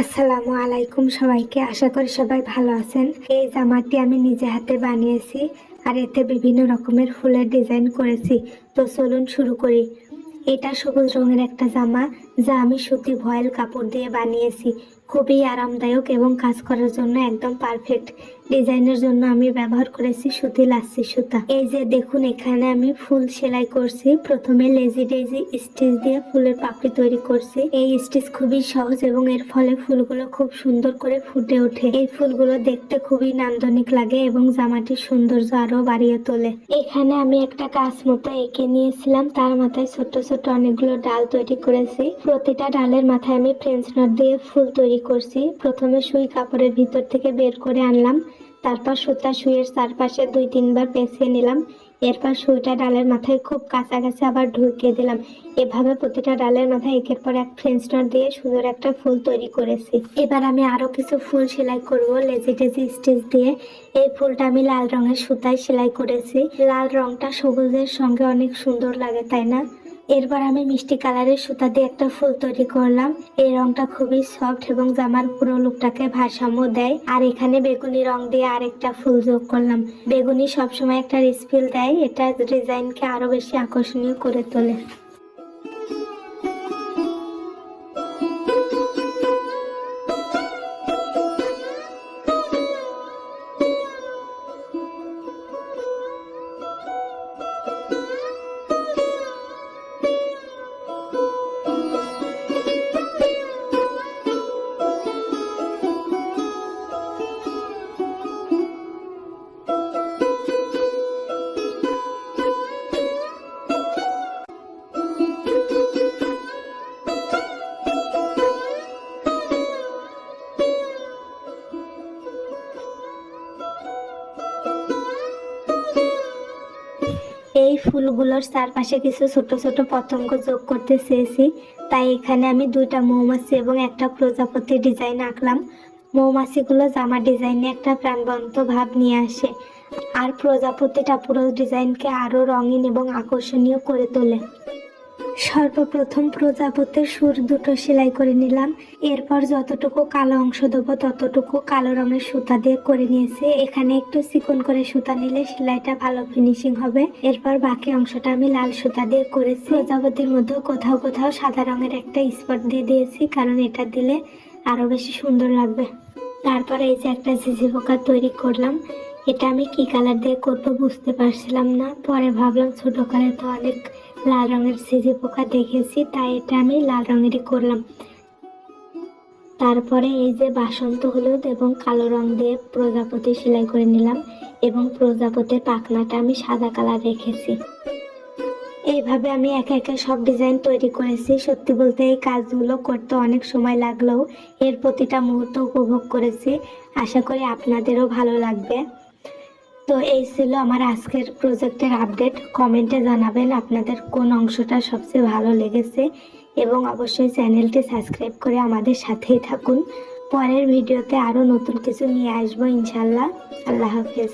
আসসালামু আলাইকুম সবাইকে। আশা করি সবাই ভালো আছেন। এই জামাটি আমি নিজে হাতে বানিয়েছি আর এতে বিভিন্ন রকমের ফুলের ডিজাইন করেছি। তো চলুন শুরু করি। এটা সবুজ রঙের একটা জামা যা আমি সুতি ভয়েল কাপড় দিয়ে বানিয়েছি। খুবই আরামদায়ক এবং কাজ করার জন্য একদম পারফেক্ট ডিজাইনের জন্য আমি ব্যবহার করেছি সুতি লাচ্ছি সুতা। এই যে দেখুন, এখানে আমি ফুল সেলাই করছি। প্রথমে লেজি ডেজি স্টিচ দিয়ে ফুলের পাপড়ি তৈরি করছি। এই স্টিচ খুবই সহজ এবং এর ফলে ফুলগুলো খুব সুন্দর করে ফুটে ওঠে। এই ফুলগুলো দেখতে খুবই নান্দনিক লাগে এবং জামাটির সৌন্দর্য আরও বাড়িয়ে তোলে। এখানে আমি একটা গাছ মতো এঁকে নিয়েছিলাম। তার মাথায় ছোট ছোট অনেকগুলো ডাল তৈরি করেছি। প্রতিটা ডালের মাথায় আমি ফ্রেঞ্চ নট দিয়ে ফুল তৈরি করছি। প্রথমে সুই কাপড়ের ভিতর থেকে বের করে আনলাম। তারপর সুতা সুইয়ের চারপাশে দুই তিনবার পেঁচিয়ে নিলাম। এরপর সুইটা ডালের মাথায় খুব কাছাকাছি আবার ঢুকিয়ে দিলাম। এভাবে প্রতিটা ডালের মাথায় একের পর এক ফ্রেঞ্চ নট দিয়ে সুন্দর একটা ফুল তৈরি করেছি। এবার আমি আরও কিছু ফুল সেলাই করব লেজি টেজি স্টিচ দিয়ে। এই ফুলটা আমি লাল রঙের সুতায় সেলাই করেছি। লাল রংটা সবুজের সঙ্গে অনেক সুন্দর লাগে, তাই না? এরপর আমি মিষ্টি কালারের সুতা দিয়ে একটা ফুল তৈরি করলাম। এই রংটা খুবই সফট এবং জামার পুরো লুকটাকে ভারসাম্য দেয়। আর এখানে বেগুনি রং দিয়ে আরেকটা ফুল যোগ করলাম। বেগুনি সবসময় একটা রিসফিল দেয়। এটা ডিজাইনকে আরও বেশি আকর্ষণীয় করে তোলে। এই ফুলগুলোর চারপাশে কিছু ছোট ছোট পতঙ্গ যোগ করতে চেয়েছি। তাই এখানে আমি দুইটা মৌমাছি এবং একটা প্রজাপতি ডিজাইন আঁকলাম। মৌমাছিগুলো জামা ডিজাইনে একটা প্রাণবন্ত ভাব নিয়ে আসে আর প্রজাপতিটা পুরো ডিজাইনকে আরও রঙিন এবং আকর্ষণীয় করে তোলে। সর্বপ্রথম প্রজাপতির সুর দুটো সেলাই করে নিলাম। এরপর যতটুকু কালো অংশ দেবো, ততটুকু কালো রঙের সুতা দিয়ে করে নিয়েছি। এখানে একটু চিকন করে সুতা নিলে সেলাইটা ভালো ফিনিশিং হবে। এরপর বাকি অংশটা আমি লাল সুতা দিয়ে করেছি। প্রজাপতির মধ্যে কোথাও কোথাও সাদা রঙের একটা স্পট দিয়ে দিয়েছি, কারণ এটা দিলে আরও বেশি সুন্দর লাগবে। তারপরে এই যে একটা ঝিঝি পোকা তৈরি করলাম। এটা আমি কি কালার দিয়ে করব বুঝতে পারছিলাম না। পরে ভাবলাম ছোট কালে তো অনেক লাল রঙের সিজি পোকা দেখেছি, তাই এটা আমি লাল রঙেরই করলাম। তারপরে এই যে বাসন্ত হলুদ এবং কালো রং দিয়ে প্রজাপতি সেলাই করে নিলাম এবং প্রজাপতির পাখনাটা আমি সাদা কালার রেখেছি। এইভাবে আমি একে একে সব ডিজাইন তৈরি করেছি। সত্যি বলতে এই কাজগুলো করতে অনেক সময় লাগলেও এর প্রতিটা মুহূর্ত উপভোগ করেছি। আশা করি আপনাদেরও ভালো লাগবে। তো এই ছিল আমার আজকের প্রজেক্টের আপডেট। কমেন্টে জানাবেন আপনাদের কোন অংশটা সবচেয়ে ভালো লেগেছে এবং অবশ্যই চ্যানেলটি সাবস্ক্রাইব করে আমাদের সাথেই থাকুন। পরের ভিডিওতে আরও নতুন কিছু নিয়ে আসব ইনশাল্লাহ। আল্লাহ হাফেজ।